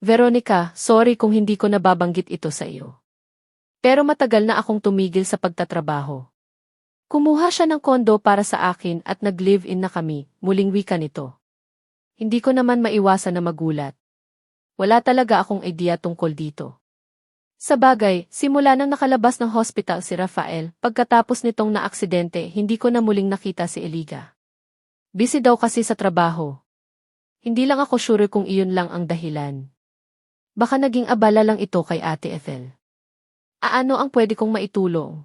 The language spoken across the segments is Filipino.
Veronica, sorry kung hindi ko nababanggit ito sa iyo. Pero matagal na akong tumigil sa pagtatrabaho. Kumuha siya ng kondo para sa akin at nag-live-in na kami, muling wika nito. Hindi ko naman maiwasan na magulat. Wala talaga akong idea tungkol dito. Sa bagay, simula nang nakalabas ng hospital si Rafael, pagkatapos nitong naaksidente, hindi ko na muling nakita si Eliga. Busy daw kasi sa trabaho. Hindi lang ako sure kung iyon lang ang dahilan. Baka naging abala lang ito kay Ate Ethel. Aano ang pwede kong maitulong?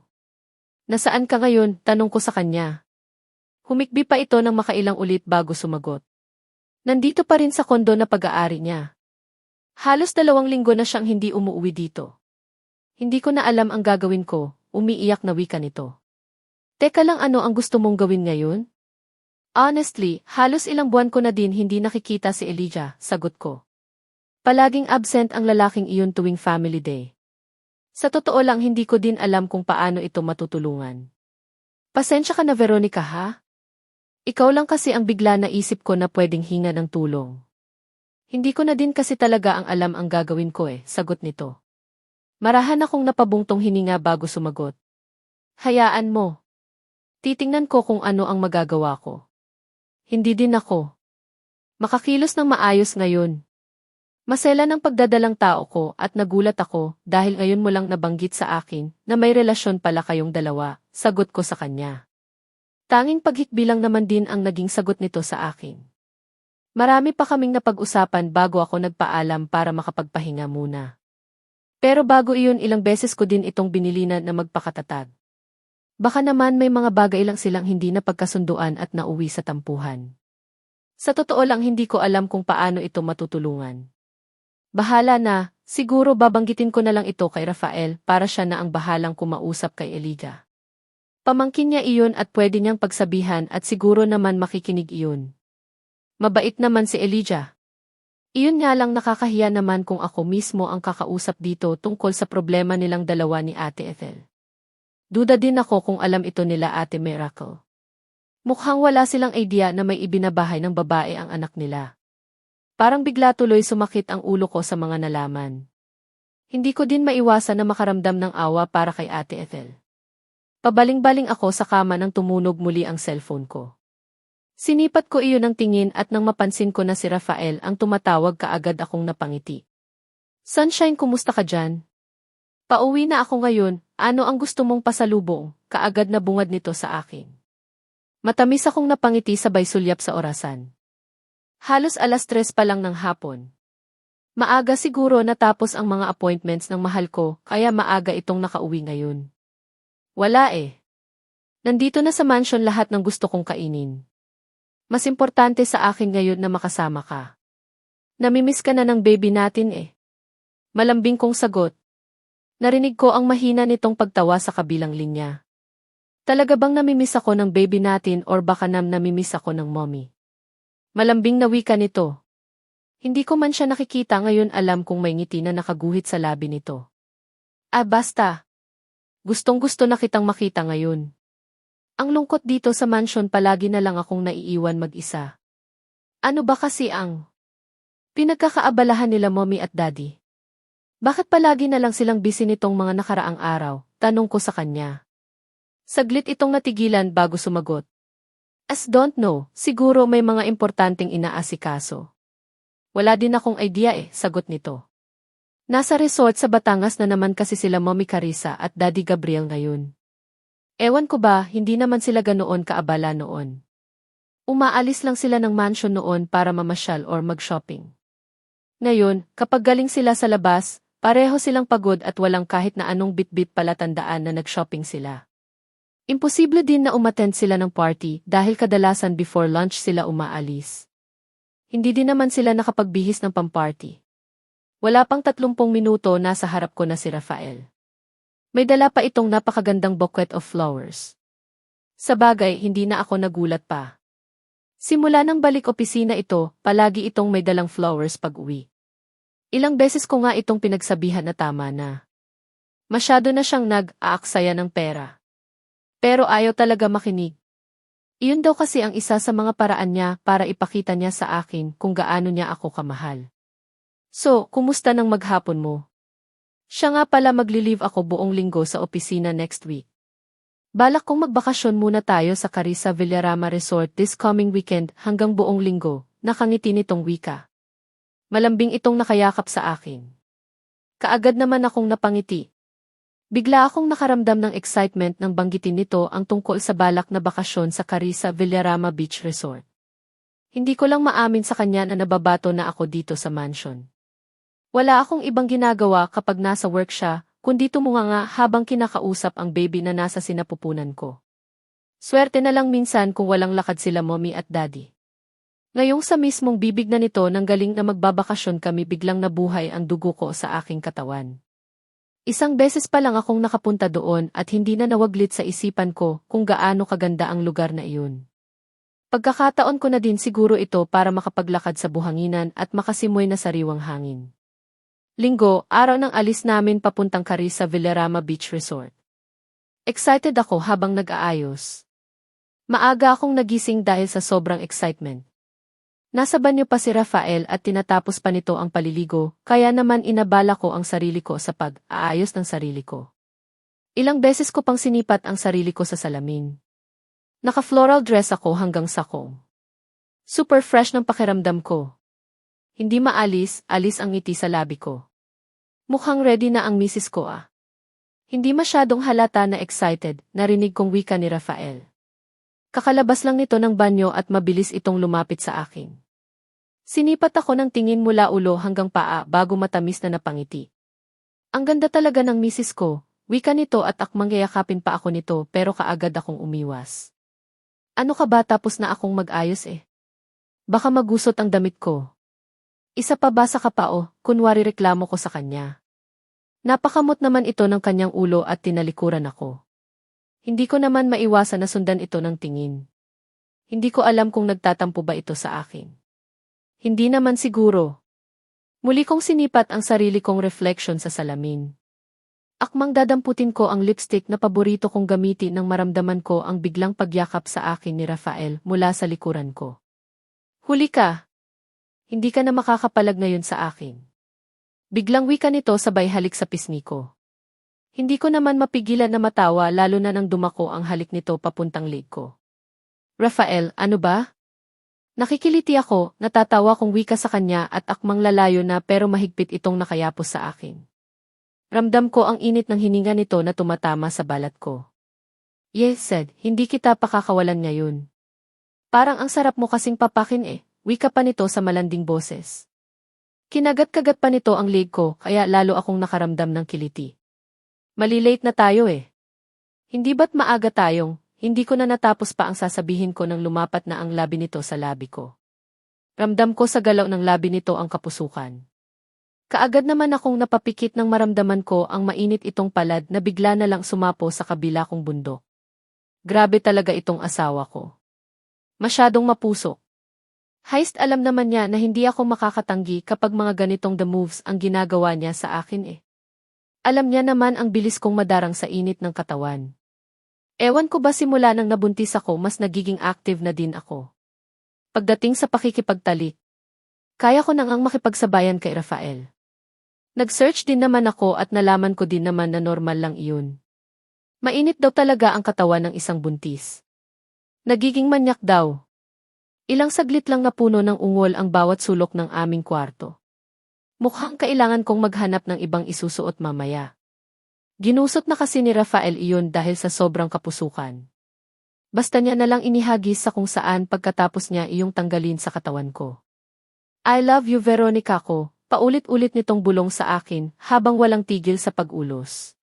Nasaan ka ngayon? Tanong ko sa kanya. Humikbi pa ito ng makailang ulit bago sumagot. Nandito pa rin sa kondo na pag-aari niya. Halos dalawang linggo na siyang hindi umuwi dito. Hindi ko na alam ang gagawin ko, umiiyak na wika nito. Teka lang ano ang gusto mong gawin ngayon? Honestly, halos ilang buwan ko na din hindi nakikita si Elijah, sagot ko. Palaging absent ang lalaking iyon tuwing family day. Sa totoo lang hindi ko din alam kung paano ito matutulungan. Pasensya ka na Veronica ha? Ikaw lang kasi ang bigla na isip ko na pwedeng hinga ng tulong. Hindi ko na din kasi talaga ang alam ang gagawin ko eh, sagot nito. Marahan akong napabungtong hininga bago sumagot. Hayaan mo. Titingnan ko kung ano ang magagawa ko. Hindi din ako. Makakilos ng maayos ngayon. Masela ng pagdadalang tao ko at nagulat ako dahil ngayon mo lang nabanggit sa akin na may relasyon pala kayong dalawa, sagot ko sa kanya. Tanging paghikbilang naman din ang naging sagot nito sa akin. Marami pa kaming napag-usapan bago ako nagpaalam para makapagpahinga muna. Pero bago iyon ilang beses ko din itong binilinan na magpakatatag. Baka naman may mga bagay lang silang hindi na pagkasunduan at nauwi sa tampuhan. Sa totoo lang hindi ko alam kung paano ito matutulungan. Bahala na, siguro babanggitin ko na lang ito kay Rafael para siya na ang bahalang kumausap kay Eliga. Pamangkin niya iyon at pwede niyang pagsabihan at siguro naman makikinig iyon. Mabait naman si Elijah. Iyon nga lang nakakahiya naman kung ako mismo ang kakausap dito tungkol sa problema nilang dalawa ni Ate Ethel. Duda din ako kung alam ito nila Ate Miracle. Mukhang wala silang idea na may ibinabahay ng babae ang anak nila. Parang bigla tuloy sumakit ang ulo ko sa mga nalaman. Hindi ko din maiwasan na makaramdam ng awa para kay Ate Ethel. Pabaling-baling ako sa kama nang tumunog muli ang cellphone ko. Sinipat ko iyon ng tingin at nang mapansin ko na si Rafael ang tumatawag kaagad akong napangiti. Sunshine, kumusta ka dyan? Pauwi na ako ngayon, ano ang gusto mong pasalubong? Kaagad na bungad nito sa akin. Matamis akong napangiti sabay sulyap sa orasan. Halos alas tres pa lang ng hapon. Maaga siguro natapos ang mga appointments ng mahal ko, kaya maaga itong nakauwi ngayon. Wala eh. Nandito na sa mansion lahat ng gusto kong kainin. Mas importante sa akin ngayon na makasama ka. Namimiss ka na ng baby natin eh. Malambing kong sagot. Narinig ko ang mahina nitong pagtawa sa kabilang linya. Talaga bang namimiss ako ng baby natin or baka nam namimiss ako ng mommy? Malambing na wika nito. Hindi ko man siya nakikita ngayon alam kung may ngiti na nakaguhit sa labi nito. Ah basta. Gustong gusto na kitang makita ngayon. Ang lungkot dito sa mansion palagi na lang akong naiiwan mag-isa. Ano ba kasi ang pinagkakaabalahan nila mommy at daddy? Bakit palagi na lang silang busy nitong mga nakaraang araw? Tanong ko sa kanya. Saglit itong natigilan bago sumagot. As don't know, siguro may mga importanteng inaasikaso. Wala din akong idea eh, sagot nito. Nasa resort sa Batangas na naman kasi sila Mommy Carissa at Daddy Gabriel ngayon. Ewan ko ba, hindi naman sila ganoon kaabala noon. Umaalis lang sila ng mansion noon para mamasyal or mag-shopping. Ngayon, kapag galing sila sa labas, pareho silang pagod at walang kahit na anong bit-bit palatandaan na nag-shopping sila. Imposible din na umattend sila ng party dahil kadalasan before lunch sila umaalis. Hindi din naman sila nakapagbihis ng pamparty. Wala pang 30 minuto nasa harap ko na si Rafael. May dala pa itong napakagandang bouquet of flowers. Sa bagay, hindi na ako nagulat pa. Simula ng balik opisina ito, palagi itong may dalang flowers pag uwi. Ilang beses ko nga itong pinagsabihan na tama na. Masyado na siyang nag-aaksaya ng pera. Pero ayaw talaga makinig. Iyon daw kasi ang isa sa mga paraan niya para ipakita niya sa akin kung gaano niya ako kamahal. So, kumusta nang maghapon mo? Siya nga pala magli-leave ako buong linggo sa opisina next week. Balak kong magbakasyon muna tayo sa Carissa Villarama Resort this coming weekend hanggang buong linggo, nakangiti nitong wika. Malambing itong nakayakap sa akin. Kaagad naman akong napangiti. Bigla akong nakaramdam ng excitement nang banggitin nito ang tungkol sa balak na bakasyon sa Carissa Villarama Beach Resort. Hindi ko lang maamin sa kanya na nababato na ako dito sa mansion. Wala akong ibang ginagawa kapag nasa work siya, kundi tumunganga habang kinakausap ang baby na nasa sinapupunan ko. Swerte na lang minsan kung walang lakad sila mommy at daddy. Ngayong sa mismong bibig na nito nang galing na magbabakasyon kami biglang nabuhay ang dugo ko sa aking katawan. Isang beses pa lang akong nakapunta doon at hindi na nawaglit sa isipan ko kung gaano kaganda ang lugar na iyon. Pagkakataon ko na din siguro ito para makapaglakad sa buhanginan at makasimoy na sariwang hangin. Linggo, araw ng alis namin papuntang Caris sa Villarama Beach Resort. Excited ako habang nag-aayos. Maaga akong nagising dahil sa sobrang excitement. Nasa banyo pa si Rafael at tinatapos pa nito ang paliligo, kaya naman inabala ko ang sarili ko sa pag-aayos ng sarili ko. Ilang beses ko pang sinipat ang sarili ko sa salamin. Naka-floral dress ako hanggang sakong. Super fresh ng pakiramdam ko. Hindi maalis, alis ang ngiti sa labi ko. Mukhang ready na ang misis ko ah. Hindi masyadong halata na excited, narinig kong wika ni Rafael. Kakalabas lang nito ng banyo at mabilis itong lumapit sa akin. Sinipat ako ng tingin mula ulo hanggang paa bago matamis na napangiti. Ang ganda talaga ng misis ko, wika nito at akmang yayakapin pa ako nito pero kaagad akong umiwas. Ano ka ba tapos na akong mag-ayos eh? Baka magusot ang damit ko. Isa pa ba sa kapao, kunwari reklamo ko sa kanya. Napakamot naman ito ng kanyang ulo at tinalikuran ako. Hindi ko naman maiwasan na sundan ito ng tingin. Hindi ko alam kung nagtatampo ba ito sa akin. Hindi naman siguro. Muli kong sinipat ang sarili kong reflection sa salamin. Akmang dadamputin ko ang lipstick na paborito kong gamitin nang maramdaman ko ang biglang pagyakap sa akin ni Rafael mula sa likuran ko. Huli ka! Hindi ka na makakapalag ngayon sa akin. Biglang wika nito sabay halik sa pisngi ko. Hindi ko naman mapigilan na matawa lalo na nang dumako ang halik nito papuntang leg ko. Rafael, ano ba? Nakikiliti ako, natatawa kong wika sa kanya at akmang lalayo na pero mahigpit itong nakayapos sa akin. Ramdam ko ang init ng hininga nito na tumatama sa balat ko. Yes, said, hindi kita pakakawalan ngayon. Parang ang sarap mo kasing papakin eh, wika pa nito sa malanding boses. Kinagat-kagat pa nito ang leg ko kaya lalo akong nakaramdam ng kiliti. Malilate na tayo eh. Hindi ba't maaga tayong, hindi ko na natapos pa ang sasabihin ko nang lumapat na ang labi nito sa labi ko. Ramdam ko sa galaw ng labi nito ang kapusukan. Kaagad naman akong napapikit nang maramdaman ko ang mainit itong palad na bigla na lang sumapo sa kabila kong bundok. Grabe talaga itong asawa ko. Masyadong mapusok. Heist alam naman niya na hindi ako makakatanggi kapag mga ganitong the moves ang ginagawa niya sa akin eh. Alam niya naman ang bilis kong madarang sa init ng katawan. Ewan ko ba simula nang nabuntis ako mas nagiging active na din ako. Pagdating sa pakikipagtalik, kaya ko nang ang makipagsabayan kay Rafael. Nag-search din naman ako at nalaman ko din naman na normal lang iyon. Mainit daw talaga ang katawan ng isang buntis. Nagiging manyak daw. Ilang saglit lang napuno ng ungol ang bawat sulok ng aming kwarto. Mukhang kailangan kong maghanap ng ibang isusuot mamaya. Ginusot na kasi ni Rafael iyon dahil sa sobrang kapusukan. Basta niya na lang inihagis sa kung saan pagkatapos niya iyong tanggalin sa katawan ko. I love you Veronica ko, Paulit-ulit nitong bulong sa akin habang walang tigil sa pag-ulos.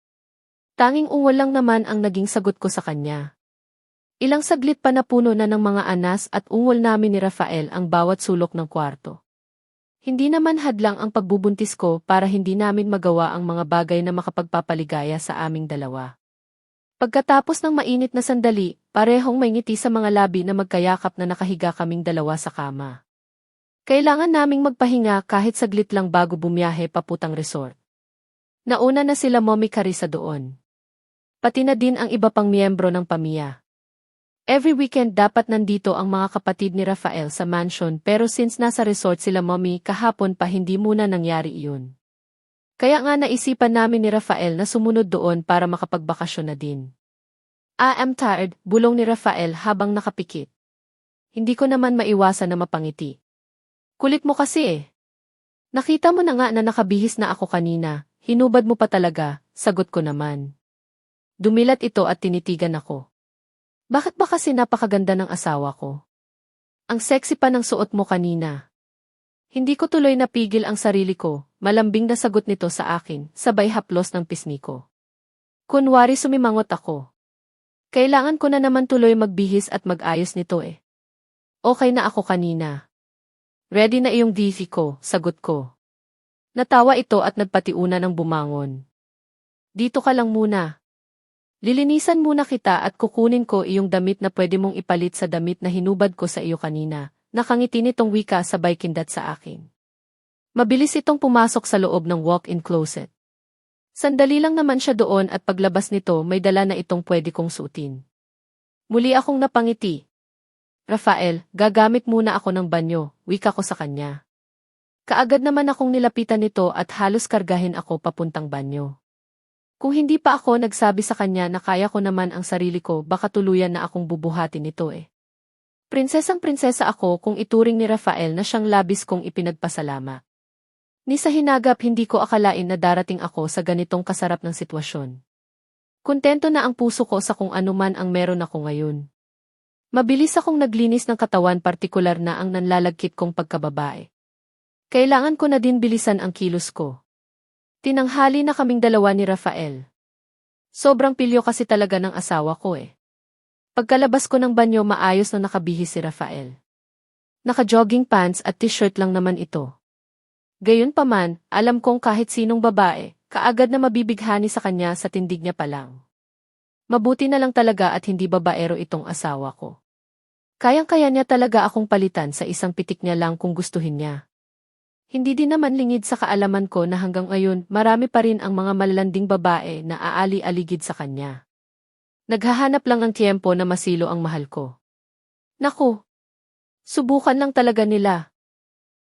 Tanging ungol lang naman ang naging sagot ko sa kanya. Ilang saglit pa napuno na ng mga anas at ungol namin ni Rafael ang bawat sulok ng kwarto. Hindi naman hadlang ang pagbubuntis ko para hindi namin magawa ang mga bagay na makapagpapaligaya sa aming dalawa. Pagkatapos ng mainit na sandali, parehong may ngiti sa mga labi na magkayakap na nakahiga kaming dalawa sa kama. Kailangan naming magpahinga kahit saglit lang bago bumiyahe paputang resort. Nauna na sila Mommy Carissa doon. Pati na din ang iba pang miyembro ng pamilya. Every weekend dapat nandito ang mga kapatid ni Rafael sa mansion pero since nasa resort sila mommy kahapon pa hindi muna nangyari iyon. Kaya nga naisipan namin ni Rafael na sumunod doon para makapagbakasyon na din. I am tired, bulong ni Rafael habang nakapikit. Hindi ko naman maiwasan na mapangiti. Kulit mo kasi eh. Nakita mo na nga na nakabihis na ako kanina, hinubad mo pa talaga, sagot ko naman. Dumilat ito at tinitigan ako. Bakit ba kasi napakaganda ng asawa ko? Ang sexy pa ng suot mo kanina. Hindi ko tuloy napigil ang sarili ko, malambing na sagot nito sa akin, sabay haplos ng pisngi ko. Kunwari sumimangot ako. Kailangan ko na naman tuloy magbihis at mag-ayos nito eh. Okay na ako kanina. Ready na iyong DC ko, sagot ko. Natawa ito at nagpatiuna ng bumangon. Dito ka lang muna, Lilinisan muna kita at kukunin ko iyong damit na pwede mong ipalit sa damit na hinubad ko sa iyo kanina. Nakangiti nitong wika sabay kindat sa akin. Mabilis itong pumasok sa loob ng walk-in closet. Sandali lang naman siya doon at paglabas nito may dala na itong pwede kong suotin. Muli akong napangiti. Rafael, gagamit muna ako ng banyo, wika ko sa kanya. Kaagad naman akong nilapitan nito at halos kargahin ako papuntang banyo. Kung hindi pa ako nagsabi sa kanya na kaya ko naman ang sarili ko, baka tuluyan na akong bubuhatin ito eh. Prinsesang prinsesa ako kung ituring ni Rafael na siyang labis kong ipinagpasalama. Ni sa hinagap hindi ko akalain na darating ako sa ganitong kasarap ng sitwasyon. Kontento na ang puso ko sa kung anuman ang meron ako ngayon. Mabilis akong naglinis ng katawan partikular na ang nanlalagkit kong pagkababae. Kailangan ko na din bilisan ang kilos ko. Tinanghali na kaming dalawa ni Rafael. Sobrang pilyo kasi talaga ng asawa ko eh. Pagkalabas ko ng banyo maayos na nakabihis si Rafael. Naka-jogging pants at t-shirt lang naman ito. Gayunpaman, alam kong kahit sinong babae, kaagad na mabibighani sa kanya sa tindig niya pa lang. Mabuti na lang talaga at hindi babaero itong asawa ko. Kayang-kaya niya talaga akong palitan sa isang pitik niya lang kung gustuhin niya. Hindi din naman lingid sa kaalaman ko na hanggang ngayon marami pa rin ang mga malalanding babae na aali-aligid sa kanya. Naghahanap lang ng tiyempo na masilo ang mahal ko. Naku! Subukan lang talaga nila.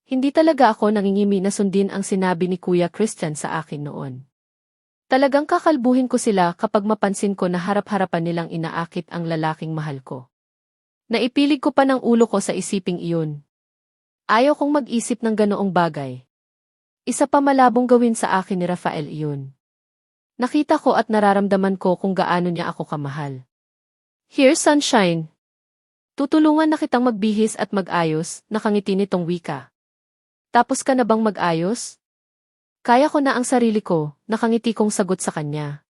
Hindi talaga ako nangingimi na sundin ang sinabi ni Kuya Christian sa akin noon. Talagang kakalbuhin ko sila kapag mapansin ko na harap-harapan nilang inaakit ang lalaking mahal ko. Naipilig ko pa ng ulo ko sa isiping iyon. Ayaw kong mag-isip ng ganoong bagay. Isa pa malabong gawin sa akin ni Rafael iyon. Nakita ko at nararamdaman ko kung gaano niya ako kamahal. Here, sunshine. Tutulungan na kitang magbihis at mag-ayos, nakangiti nitong wika. Tapos ka na bang mag-ayos? Kaya ko na ang sarili ko, nakangiti kong sagot sa kanya.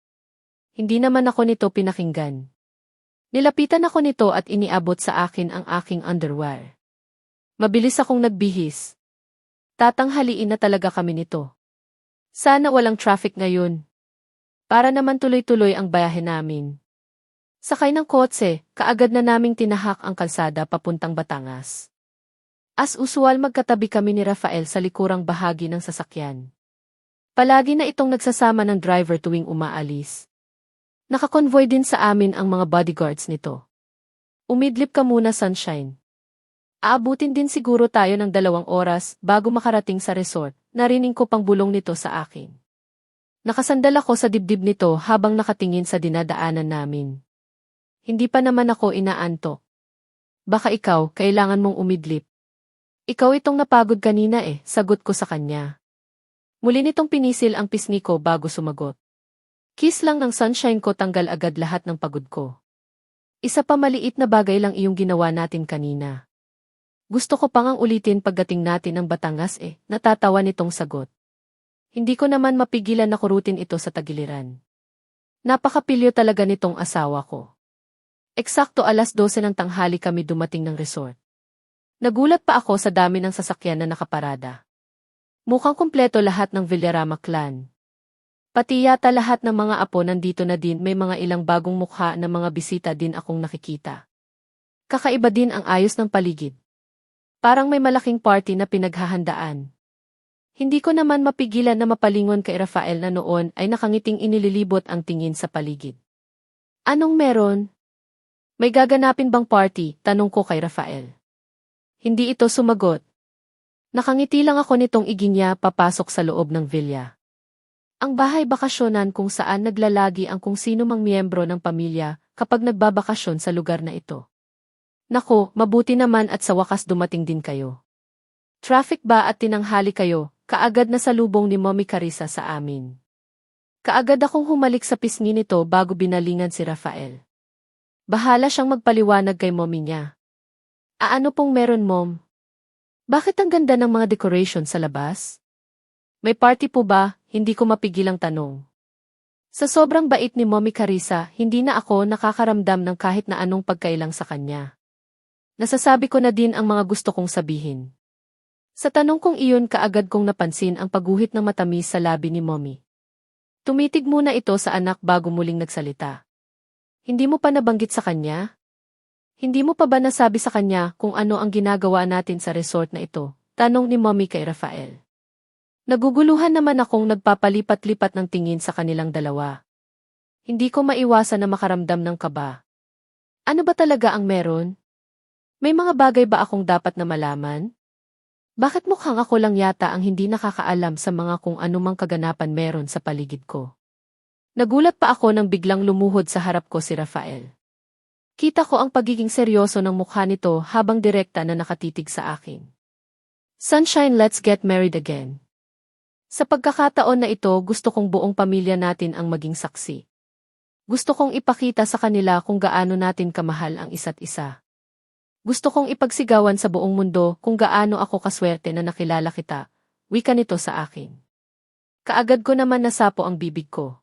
Hindi naman ako nito pinakinggan. Nilapitan ako nito at iniabot sa akin ang aking underwear. Mabilis akong nagbihis. Tatanghaliin na talaga kami nito. Sana walang traffic ngayon. Para naman tuloy-tuloy ang bayahe namin. Sakay ng kotse, kaagad na naming tinahak ang kalsada papuntang Batangas. As usual magkatabi kami ni Rafael sa likurang bahagi ng sasakyan. Palagi na itong nagsasama ng driver tuwing umaalis. Nakakonvoy din sa amin ang mga bodyguards nito. Umidlip ka muna, Sunshine. Aabutin din siguro tayo ng dalawang oras bago makarating sa resort, narinig ko pang bulong nito sa akin. Nakasandal ako sa dibdib nito habang nakatingin sa dinadaanan namin. Hindi pa naman ako inaanto. Baka ikaw, kailangan mong umidlip. Ikaw itong napagod kanina eh, sagot ko sa kanya. Muli nitong pinisil ang pisngi ko bago sumagot. Kiss lang ng sunshine ko tanggal agad lahat ng pagod ko. Isa pa maliit na bagay lang iyong ginawa natin kanina. Gusto ko pang ang ulitin pagdating natin ng Batangas eh, natatawa nitong sagot. Hindi ko naman mapigilan na kurutin ito sa tagiliran. Napakapilyo talaga nitong asawa ko. Eksakto alas 12 ng tanghali kami dumating ng resort. Nagulat pa ako sa dami ng sasakyan na nakaparada. Mukhang kumpleto lahat ng Villarama clan. Pati yata lahat ng mga apo nandito na din may mga ilang bagong mukha na mga bisita din akong nakikita. Kakaiba din ang ayos ng paligid. Parang may malaking party na pinaghahandaan. Hindi ko naman mapigilan na mapalingon kay Rafael na noon ay nakangiting inililibot ang tingin sa paligid. Anong meron? May gaganapin bang party? Tanong ko kay Rafael. Hindi ito sumagot. Nakangiti lang ako nitong iging niya papasok sa loob ng villa. Ang bahay bakasyonan kung saan naglalagi ang kung sino mang miyembro ng pamilya kapag nagbabakasyon sa lugar na ito. Nako, mabuti naman at sa wakas dumating din kayo. Traffic ba at tinanghali kayo, kaagad na salubong ni Mommy Carissa sa amin. Kaagad akong humalik sa pisngi nito bago binalingan si Rafael. Bahala siyang magpaliwanag kay mommy niya. Aano pong meron mom? Bakit ang ganda ng mga decoration sa labas? May party po ba? Hindi ko mapigilang tanong. Sa sobrang bait ni Mommy Carissa, hindi na ako nakakaramdam ng kahit na anong pagkailang sa kanya. Nasasabi ko na din ang mga gusto kong sabihin. Sa tanong kong iyon kaagad kong napansin ang paguhit ng matamis sa labi ni Mommy. Tumitig muna ito sa anak bago muling nagsalita. Hindi mo pa nabanggit sa kanya? Hindi mo pa ba nasabi sa kanya kung ano ang ginagawa natin sa resort na ito? Tanong ni Mommy kay Rafael. Naguguluhan naman akong nagpapalipat-lipat ng tingin sa kanilang dalawa. Hindi ko maiwasan na makaramdam ng kaba. Ano ba talaga ang meron? May mga bagay ba akong dapat na malaman? Bakit mukhang ako lang yata ang hindi nakakaalam sa mga kung anumang kaganapan meron sa paligid ko? Nagulat pa ako nang biglang lumuhod sa harap ko si Rafael. Kita ko ang pagiging seryoso ng mukha nito habang direkta na nakatitig sa akin. Sunshine, let's get married again. Sa pagkakataon na ito gusto kong buong pamilya natin ang maging saksi. Gusto kong ipakita sa kanila kung gaano natin kamahal ang isa't isa. Gusto kong ipagsigawan sa buong mundo kung gaano ako kaswerte na nakilala kita, wika nito sa akin. Kaagad ko naman nasapo ang bibig ko.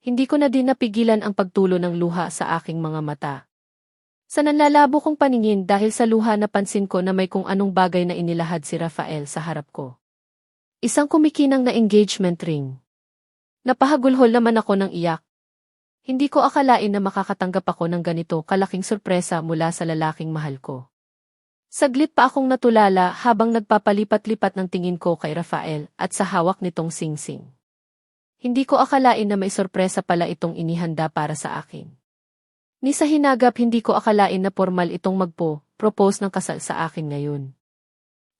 Hindi ko na din napigilan ang pagtulo ng luha sa aking mga mata. Sa nanlalabo kong paningin dahil sa luha napansin ko na may kung anong bagay na inilahad si Rafael sa harap ko. Isang kumikinang na engagement ring. Napahagulhol naman ako ng iyak. Hindi ko akalain na makakatanggap ako ng ganito kalaking sorpresa mula sa lalaking mahal ko. Saglit pa akong natulala habang nagpapalipat-lipat ng tingin ko kay Rafael at sa hawak nitong singsing. Hindi ko akalain na may sorpresa pala itong inihanda para sa akin. Ni sa hinagap hindi ko akalain na formal itong magpo-propose ng kasal sa akin ngayon.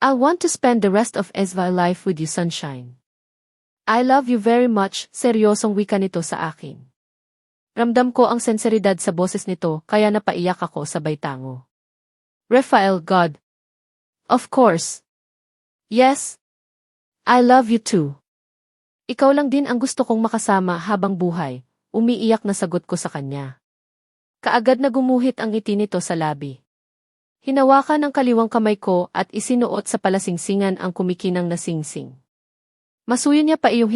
I want to spend the rest of Esva life with you, sunshine. I love you very much, seryosong wika nito sa akin. Ramdam ko ang senseridad sa boses nito kaya napaiyak ako sabay tango. Raphael, God. Of course. Yes. I love you too. Ikaw lang din ang gusto kong makasama habang buhay, umiiyak na sagot ko sa kanya. Kaagad na gumuhit ang ngiti nito sa labi. Hinawakan ang kaliwang kamay ko at isinuot sa palasingsingan ang kumikinang na singsing. Masuyo niya pa iyong